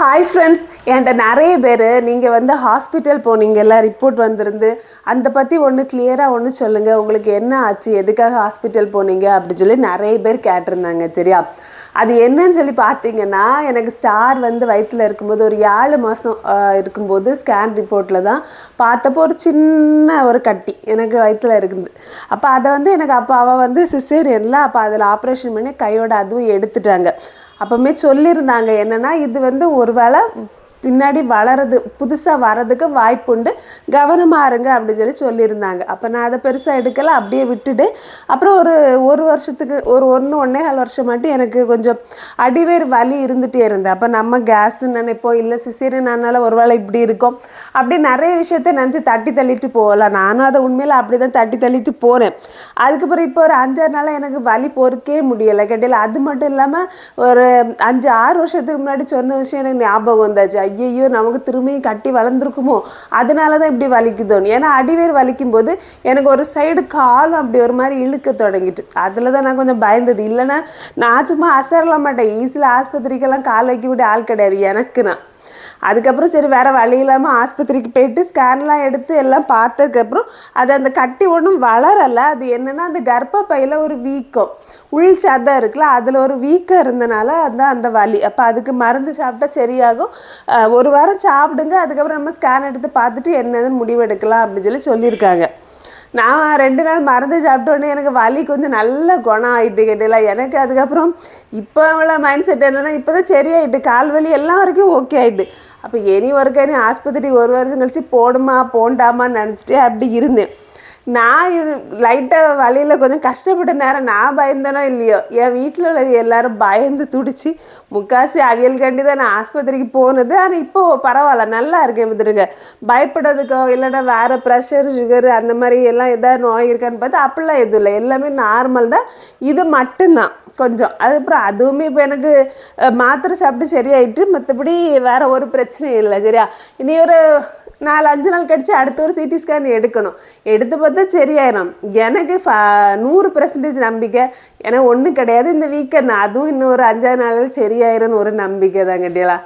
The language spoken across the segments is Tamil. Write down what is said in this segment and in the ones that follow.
ஹாய் ஃப்ரெண்ட்ஸ் என்கிட்ட நிறைய பேர் நீங்கள் வந்து ஹாஸ்பிட்டல் போனீங்கல்ல ரிப்போர்ட் வந்திருந்து அந்த பற்றி ஒன்று கிளியராக ஒன்று சொல்லுங்கள் உங்களுக்கு என்ன ஆச்சு? எதுக்காக ஹாஸ்பிட்டல் போனீங்க? அப்படின்னு சொல்லி நிறைய பேர் கேட்டிருந்தாங்க சரியா? அது என்னன்னு சொல்லி பார்த்தீங்கன்னா எனக்கு ஸ்டார் வந்து வயிற்றில் இருக்கும்போது ஒரு ஏழு மாதம் இருக்கும்போது ஸ்கேன் ரிப்போர்ட்டில் தான் பார்த்தப்போ ஒரு சின்ன ஒரு கட்டி எனக்கு வயிற்றில் இருக்குது. அப்போ அதை வந்து எனக்கு அப்போ அவள் வந்து சிசேரியனில் அப்போ அதில் ஆப்ரேஷன் பண்ணி கையோட அதுவும் எடுத்துட்டாங்க. அப்போமே சொல்லியிருந்தாங்க என்னென்னா இது வந்து ஒருவேளை பின்னாடி வளரது புதுசாக வர்றதுக்கு வாய்ப்புண்டு. கவனமாக இருங்க அப்படின்னு சொல்லி சொல்லியிருந்தாங்க. அப்போ நான் அதை பெருசாக எடுக்கலை அப்படியே விட்டுட்டு அப்புறம் ஒரு ஒரு வருஷத்துக்கு ஒரு ஒன்று ஒன்றே கால் வருஷம் மட்டும் எனக்கு கொஞ்சம் அடிவேர் வலி இருந்துகிட்டே இருந்தேன் அப்போ நம்ம கேஸ்ன்னு நினைப்போம் இல்லை சிசிரியனால ஒருவேளை இப்படி இருக்கும். அப்படி நிறைய விஷயத்த நினச்சி தட்டி தள்ளிட்டு போகலாம். நானும் அதை உண்மையில் அப்படி தான் தட்டி தள்ளிட்டு போகிறேன் அதுக்கப்புறம் இப்போ ஒரு அஞ்சாறு நாளாக எனக்கு வலி பொறுக்கவே முடியலை. கேட்டில அது மட்டும் இல்லாமல் ஒரு அஞ்சு ஆறு வருஷத்துக்கு முன்னாடி சொன்ன விஷயம் எனக்கு ஞாபகம் வந்தாச்சு. ஐயையோ நமக்கு திரும்பியும் கட்டி வளர்ந்துருக்குமோ? அதனால தான் இப்படி வலிக்குதோன்னு. ஏன்னா அடிவேர் வலிக்கும் போது எனக்கு ஒரு சைடு காலம் அப்படி ஒரு மாதிரி இழுக்க தொடங்கிட்டு. அதில் தான் நான் கொஞ்சம் பயந்தது. இல்லைன்னா நான் சும்மா அசரலாம் மாட்டேன். ஈஸியில் ஆஸ்பத்திரிக்கெல்லாம் கால் வைக்க விட ஆள் கிடையாது. எனக்கு நான். அதுக்கப்புறம் சரி வேறு வழி இல்லாமல் ஆஸ்பத்திரிக்கு போயிட்டு ஸ்கேன்லாம் எடுத்து எல்லாம் பார்த்ததுக்கப்புறம் அது அந்த கட்டி ஒன்றும் வளரலை. அது என்னென்னா அந்த கர்ப்பப்பையில் ஒரு வீக்கம். உள் சதை இருக்குல்ல அதில் ஒரு வீக்கம் இருந்தனால அதுதான் அந்த வலி. அப்போ அதுக்கு மருந்து சாப்பிட்டா சரியாகும். ஒரு வாரம் சாப்பிடுங்க அதுக்கப்புறம் நம்ம ஸ்கேன் எடுத்து பார்த்துட்டு என்னதுன்னு முடிவெடுக்கலாம் அப்படின்னு சொல்லி சொல்லியிருக்காங்க. நான் ரெண்டு நாள் மருந்து சாப்பிட்டோன்னே எனக்கு வலி கொஞ்சம் நல்ல குணம் ஆகிட்டு கேட்டில. எனக்கு அதுக்கப்புறம் இப்போ உள்ள மைண்ட் செட் என்னென்னா இப்போ தான் சரியாயிட்டு கால் வலி எல்லாம் வரைக்கும் ஓகே ஆகிட்டு அப்போ இனி ஒருக்கா நீ ஆஸ்பத்திரி ஒரு வருஷம் கழிச்சு போடுமா போண்டாமான்னு நினச்சிட்டே அப்படி இருந்தேன். நான் லைட்டாக வழியில் கொஞ்சம் கஷ்டப்பட்ட நேரம் நான் பயந்தனோ இல்லையோ என் வீட்டில் உள்ளவங்க எல்லாரும் பயந்து துடிச்சு முக்காசி அவியல் கண்டி தான் நான் ஆஸ்பத்திரிக்கு போனது. ஆனால் இப்போ பரவாயில்ல நல்லா இருக்கேன் வந்துடுங்க பயப்படுறதுக்கோ இல்லைன்னா வேறு ப்ரெஷர் சுகர் அந்த மாதிரி எல்லாம் எதாவது நோய் இருக்கான்னு பார்த்தா அப்படிலாம் எதுவும் இல்லை. எல்லாமே நார்மல் தான். இது மட்டும்தான் கொஞ்சம். அதுக்கப்புறம் அதுவுமே இப்போ எனக்கு மாத்திரை சாப்பிட்டு சரியாயிட்டு மற்றபடி வேற ஒரு பிரச்சனையும் இல்லை சரியா? இனி ஒரு நாலு அஞ்சு நாள் கழிச்சு அடுத்த ஒரு சிடி ஸ்கேன் எடுக்கணும். எடுத்து பார்த்தா சரியாயிரும். எனக்கு ஃப- நூறு பெர்சன்டேஜ் நம்பிக்கை. ஏன்னா ஒன்றும் கிடையாது இந்த வீக்கெண்ட் அதுவும் இன்னும் ஒரு அஞ்சாறு நாளில் சரியாயிரும்னு ஒரு நம்பிக்கை தான் கட்டியலா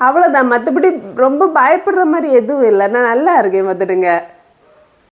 அவ்வளோதான் மற்றபடி ரொம்ப பயப்படுற மாதிரி எதுவும் இல்லை. நான் நல்லா இருக்கேன் பார்த்துடுங்க